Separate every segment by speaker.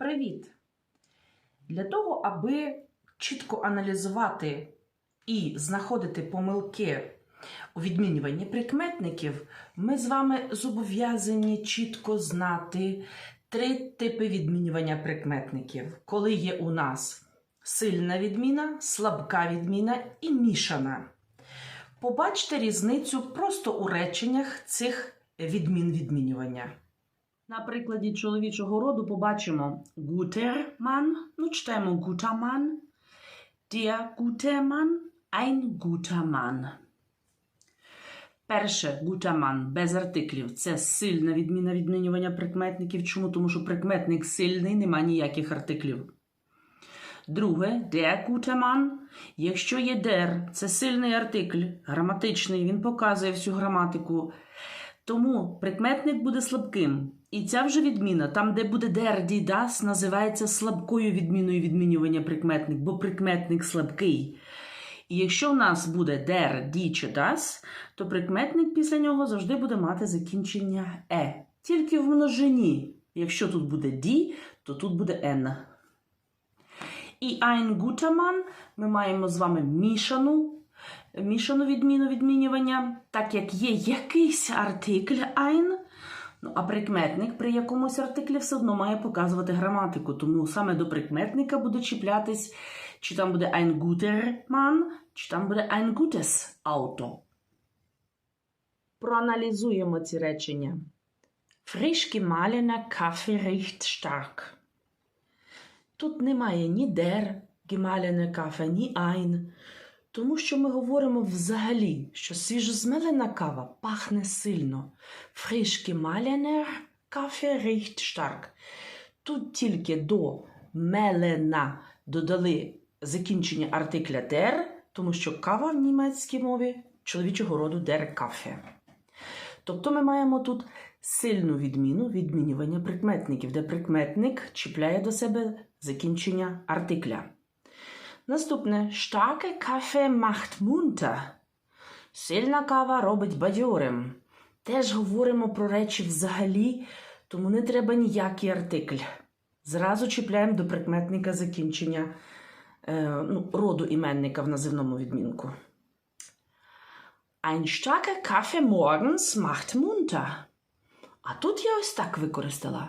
Speaker 1: Привіт! Для того, аби чітко аналізувати і знаходити помилки у відмінюванні прикметників, ми з вами зобов'язані чітко знати три типи відмінювання прикметників, коли є у нас сильна відміна, слабка відміна і мішана. Побачте різницю просто у реченнях цих відмін відмінювання. На прикладі чоловічого роду побачимо guter ну читаємо guter Mann, der gute ein guter. Перше Mann без артиклів це сильна відміна відмінювання прикметників. Чому? Тому що прикметник сильний, нема ніяких артиклів. Друге, der gute Якщо є der, це сильний артикль, граматичний, він показує всю граматику. Тому прикметник буде слабким. І ця вже відміна, там, де буде der, die, das, називається слабкою відміною відмінювання прикметник, бо прикметник слабкий. І якщо в нас буде der, die чи das, то прикметник після нього завжди буде мати закінчення е. Тільки в множині. Якщо тут буде die, то тут буде n. І ein guter Mann ми маємо з вами мішану, мішану відміну відмінювання, так як є якийсь артикль ein, ну, а прикметник при якомусь артиклі все одно має показувати граматику. Тому саме до прикметника буде чіплятись, чи там буде ein guter Mann, чи там буде ein gutes Auto. Проаналізуємо ці речення. Frisch gemahlener Kaffee riecht stark. Тут немає ні der, gemahlener Kaffee, ні ein, тому що ми говоримо взагалі, що свіжозмелена кава пахне сильно. Frisch gemahlener Kaffee riecht stark. Тут тільки до мелена додали закінчення артикля der, тому що кава в німецькій мові чоловічого роду der Kaffee. Тобто ми маємо тут сильну відміну відмінювання прикметників, де прикметник чіпляє до себе закінчення артикля. Наступне starke Kaffee macht munter. Сильна кава робить бадьорим. Теж говоримо про речі взагалі, тому не треба ніякий артикль. Зразу чіпляємо до прикметника закінчення е, ну, роду іменника в називному відмінку. Ein starker Kaffee morgens macht munter. А тут я ось так використала.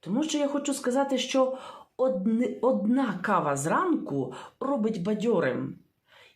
Speaker 1: Тому що я хочу сказати, що одни, одна кава зранку робить бадьорим.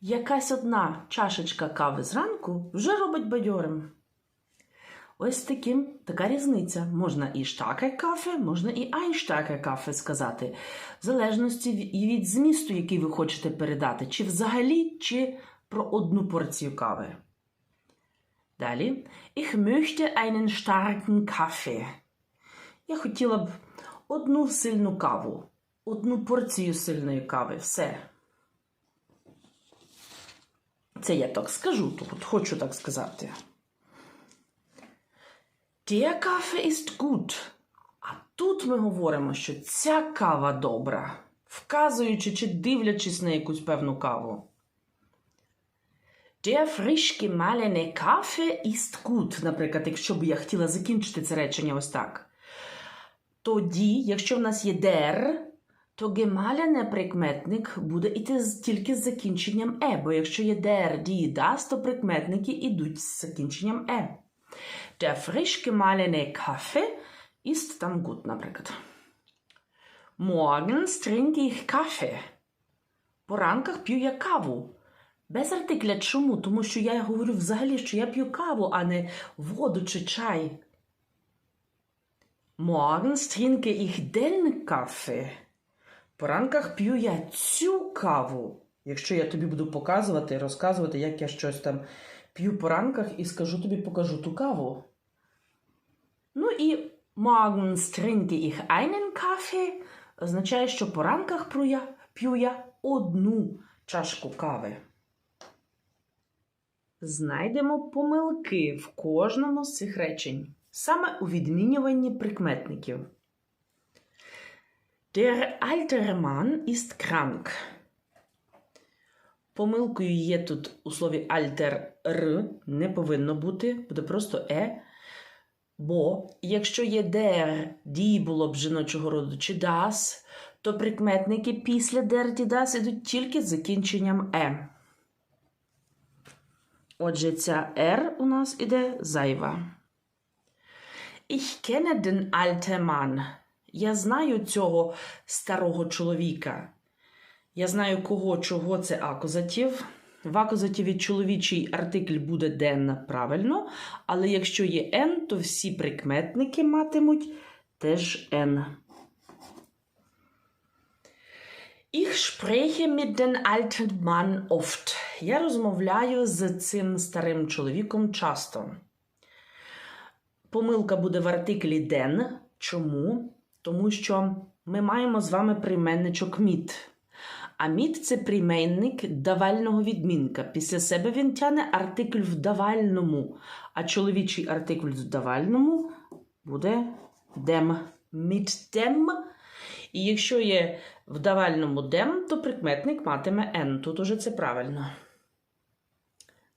Speaker 1: Якась одна чашечка кави зранку вже робить бадьорим. Ось таким, така різниця. Можна і штаке кафе, можна і айнштаке кафе сказати, в залежності від, змісту, який ви хочете передати, чи взагалі, чи про одну порцію кави. Далі. Ich möchte einen starken Kaffee. Я хотіла б одну сильну каву, одну порцію сильної кави. Все. Це я так скажу, тут хочу так сказати. Der Kaffee ist gut. А тут ми говоримо, що ця кава добра, вказуючи чи дивлячись на якусь певну каву. Der frisch gemahlene Kaffee ist gut. Наприклад, якщо б я хотіла закінчити це речення ось так. Тоді, якщо в нас є der, то gemahlene прикметник буде йти тільки з закінченням е, бо якщо є der, die, das, то прикметники йдуть з закінченням е. Der frisch gemahlene Kaffee ist dann gut, наприклад. Morgens trinke ich Kaffee. По ранках п'ю я каву. Без артикля чому? Тому що я говорю взагалі, що я п'ю каву, а не воду чи чай. Morgens trinke ich den Kaffee. По ранках п'ю я цю каву. Якщо я тобі буду показувати, розказувати, як я щось там п'ю по ранках і скажу тобі, покажу ту каву. Ну і morgens trinke ich einen Kaffee означає, що по ранках п'ю я, одну чашку кави. Знайдемо помилки в кожному з цих речень, саме у відмінюванні прикметників. Der ältere Mann ist krank. Помилкою є тут у слові альтер р, не повинно бути, буде просто е. Бо якщо є der, die було б жіночого роду чи das, то прикметники після der, die, das ідуть тільки з закінченням е. Отже, ця R у нас іде зайва. Ich kenne den alten Mann. Я знаю цього старого чоловіка. Я знаю кого, чого це акузатив. В акузативі чоловічий артикль буде den правильно, але якщо є n, то всі прикметники матимуть теж n. Ich spreche mit den alten Mann oft. Я розмовляю з цим старим чоловіком часто. Помилка буде в артиклі den. Чому? Тому що ми маємо з вами прийменничок міт. А міт це прийменник давального відмінка. Після себе він тяне артикль в давальному, а чоловічий артикль в давальному буде dem. Mit dem. І якщо є в давальному dem, то прикметник матиме n. Тут уже це правильно.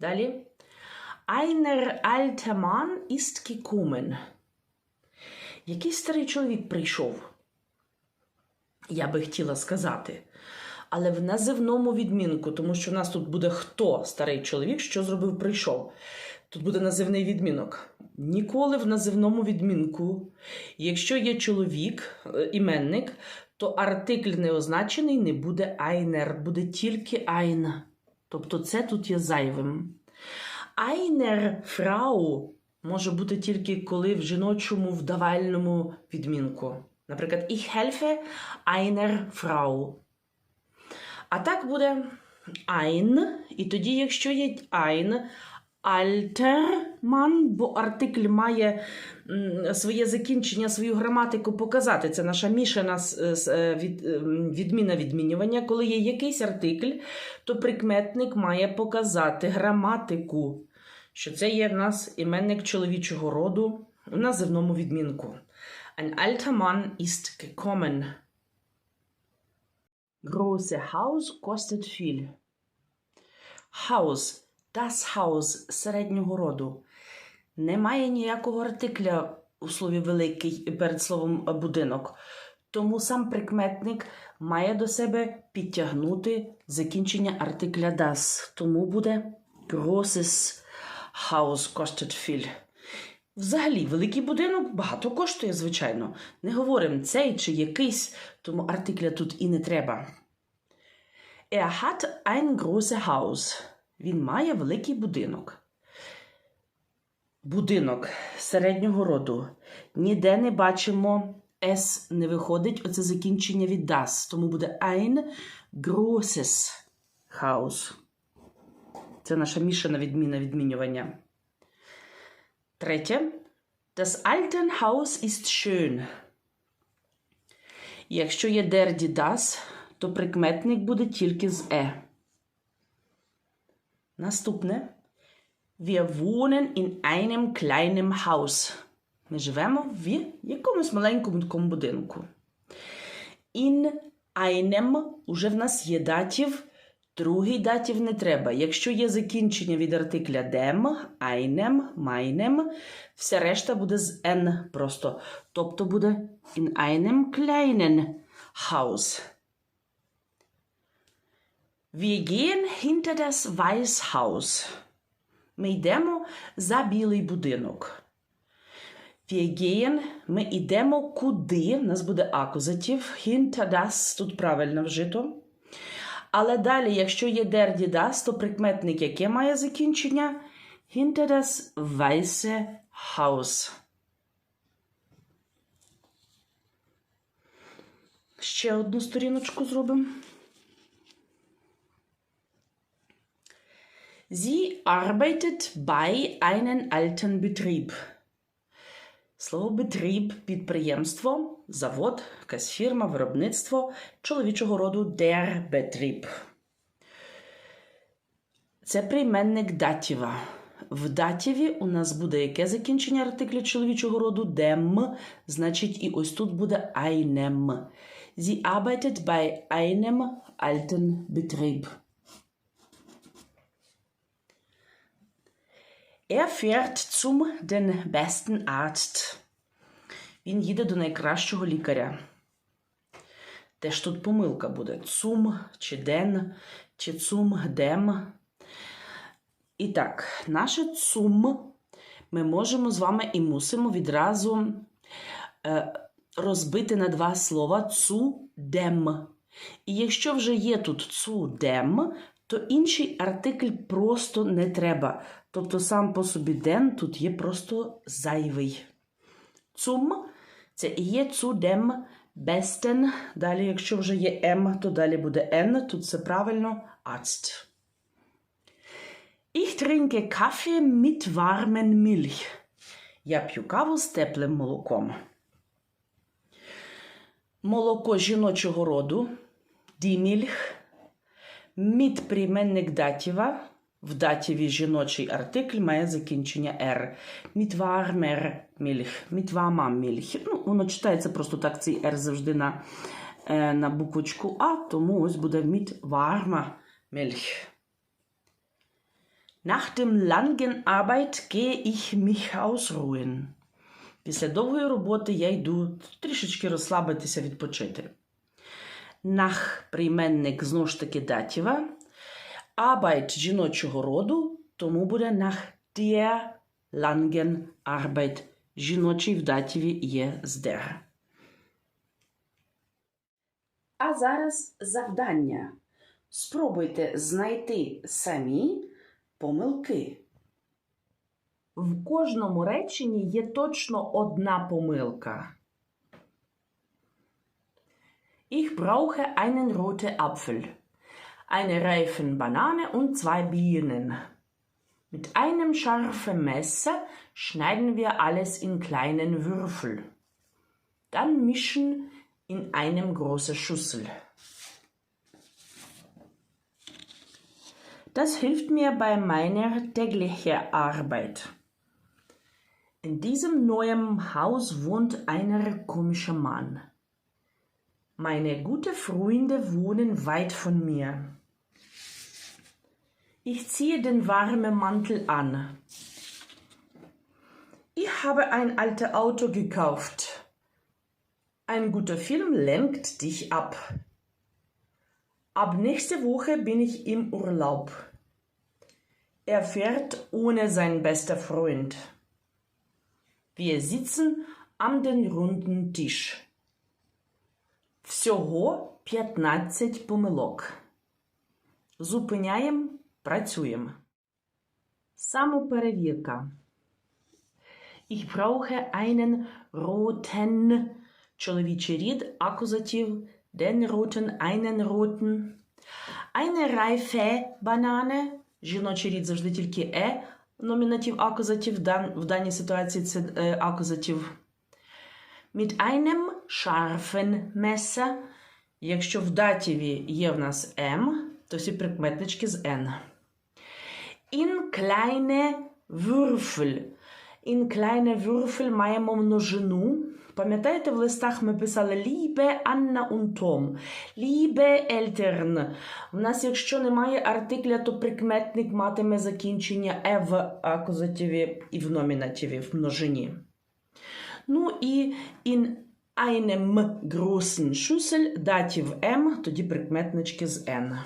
Speaker 1: Далі. Einer alter Mann ist gekommen. Який старий чоловік прийшов? Я би хотіла сказати. Але в називному відмінку, тому що в нас тут буде хто старий чоловік, що зробив, прийшов. Тут буде називний відмінок. Ніколи в називному відмінку, якщо є чоловік, е, іменник, то артикль неозначений не буде айнер, буде тільки айн. Тобто це тут є зайвим. Айнер фрау може бути тільки коли в жіночому вдавальному відмінку. Наприклад, ich helfe einer Frau. А так буде ein, і тоді, якщо є ein, Mann, бо артикль має своє закінчення, свою граматику показати. Це наша мішана е, від, ем, відміна відмінювання. Коли є якийсь артикль, то прикметник має показати граматику, що це є в нас іменник чоловічого роду в називному відмінку. Ein alter Mann ist gekommen. Große Haus kostet viel. Haus, das Haus середнього роду. Немає ніякого артикля у слові великий перед словом будинок. Тому сам прикметник має до себе підтягнути закінчення артикля das. Тому буде großes Haus kostet viel. Взагалі, великий будинок багато коштує, звичайно. Не говоримо цей чи якийсь, тому артикля тут і не треба. Er hat ein großes Haus. Він має великий будинок. Будинок середнього роду. Ніде не бачимо S не виходить, оце закінчення від das. Тому буде ein großes Haus. Це наша мішана відміна відмінювання. Третє. Das Altenhaus ist schön. Якщо є der die das, то прикметник буде тільки з е. Наступне. Wir wohnen in einem kleinen Haus. Ми живемо в якомусь маленькому такому будинку. In einem уже в нас є датів. Другий датів не треба. Якщо є закінчення від артикля dem, einem, meinem, вся решта буде з n просто. Тобто буде in einem kleinen Haus. Wir gehen hinter das Weißhaus. Ми йдемо за білий будинок. Wir gehen, ми йдемо куди? У нас буде акузатив. Hinter das, тут правильно вжито. Але далі, якщо є der die das, то прикметник яке має закінчення? Hinter das weiße Haus. Ще одну сторіночку зробимо. Sie arbeitet bei einem alten Betrieb. Слово Betrieb – підприємство, завод, якась фірма, виробництво чоловічого роду der Betrieb. Це прийменник датіва. В датіві у нас буде яке закінчення артикля чоловічого роду dem, значить і ось тут буде einem. Sie arbeitet bei einem alten Betrieb. Er fährt zum den besten Arzt. Він їде до найкращого лікаря. Теж тут помилка буде. Цум чи ден, чи цум дем. І так, наше цум ми можемо з вами і мусимо відразу е, розбити на два слова цу дем. І якщо вже є тут цу дем, то інший артикль просто не треба. Тобто сам по собі ден тут є просто зайвий. Цум це і є цу дем бестен. Далі, якщо вже є М, то далі буде Н. Тут це правильно Arzt. Ich trinke Kaffee mit warmen Milch. Я п'ю каву з теплим молоком. Молоко жіночого роду. Die Milch. Mit прийменник датіва. В датіві жіночий артикль має закінчення «р». Warmer Milch. Mit warmer Milch. Ну, воно читається просто так, цей «р» завжди на, е, на буквочку А, тому ось буде warmer Milch. Nach dem langen Arbeit gehe ich mich ausruhen. Після довгої роботи я йду трішечки розслабитися, відпочити. Nach прийменник знову ж таки датіва. Arbeit жіночого роду, тому буде nach der langen Arbeit. Жіночий в датіві є з der. А зараз завдання. Спробуйте знайти самі помилки. В кожному реченні є точно одна помилка. Ich brauche einen roten Apfel, eine reifen Banane und zwei Birnen. Mit einem scharfen Messer schneiden wir alles in kleinen Würfel. Dann mischen in einem großen Schüssel. Das hilft mir bei meiner täglichen Arbeit. In diesem neuen Haus wohnt ein komischer Mann. Meine guten Freunde wohnen weit von mir. Ich ziehe den warmen Mantel an. Ich habe ein altes Auto gekauft. Ein guter Film lenkt dich ab. Ab nächste Woche bin ich im Urlaub. Er fährt ohne sein bester Freund. Wir sitzen am den runden Tisch. Всього 15 помилок. Зупиняємо, працюємо. Самоперевірка. Ich brauche einen roten чоловічий рід, акузатив, den roten, einen roten. Eine reife Banane, жіночий рід завжди тільки е, номінатив акузатив, в даній ситуації це е, акузатив. Mit einem scharfen Messer. Якщо в датіві є в нас М, то всі прикметнички з N. In kleine Würfel. In kleine Würfel маємо множину. Пам'ятаєте, в листах ми писали Anna und Tom. Liebe Eltern. У нас, якщо немає артикля, то прикметник матиме закінчення е в акузативі і в номінативі в множині. Ну і in einem großen Schüssel датів М, тоді прикметнички з N.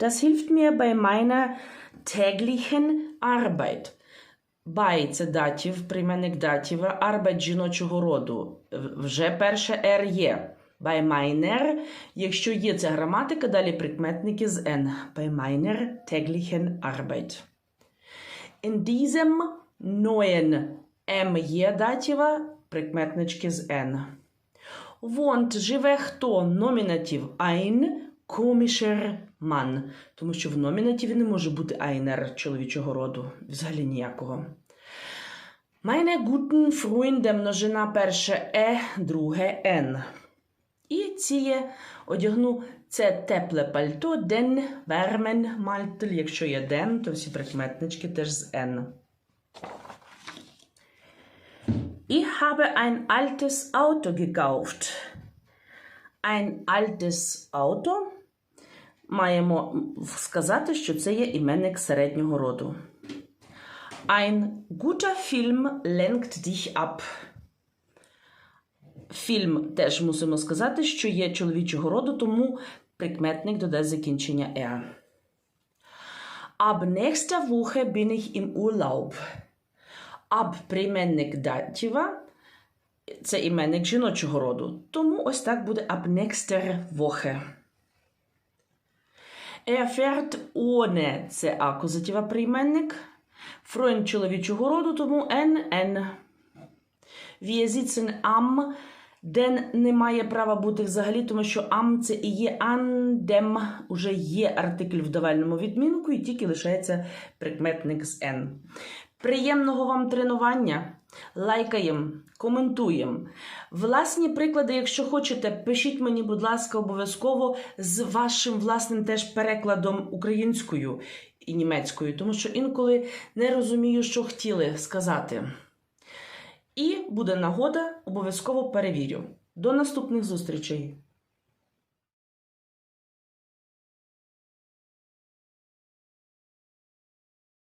Speaker 1: Das hilft mir bei meiner täglichen Arbeit. Bei – це датів, прийменник датіва, Arbeit жіночого роду. Вже перше R є. Meiner, якщо є це граматика, далі прикметники з. Bei meiner täglichen Arbeit. In diesem neuen М є датіва, прикметнички з N. Вонт живе хто? Номінатив ein komischer Mann. Тому що в номінативі не може бути einer чоловічого роду. Взагалі ніякого. Meine guten Freunde множина перше е, друге N. І ціє одягну це тепле пальто, den Wärmen Mantel. Якщо є den, то всі прикметнички теж з N. Ich habe ein altes Auto gekauft. Ein altes Auto. Маємо сказати, що це є іменник середнього роду. Ein guter Film lenkt dich ab. Фільм теж мусимо сказати, що є чоловічого роду, тому прикметник додасть закінчення er. Ab nächster Woche bin ich im Urlaub. Ab прийменник датіва це іменник жіночого роду. Тому ось так буде ab nächster Woche. Fährt ohne це акузатіва прийменник. Freund чоловічого роду, тому. Wir sitzen am. Ден не має права бути взагалі, тому що ам це і є андем, уже є артикль в давальному відмінку, і тільки лишається прикметник з n. Приємного вам тренування. Лайкаємо, коментуємо. Власні приклади, якщо хочете, пишіть мені, будь ласка, обов'язково з вашим власним теж перекладом українською і німецькою, тому що інколи не розумію, що хотіли сказати. І буде нагода, обов'язково перевірю. До наступних зустрічей!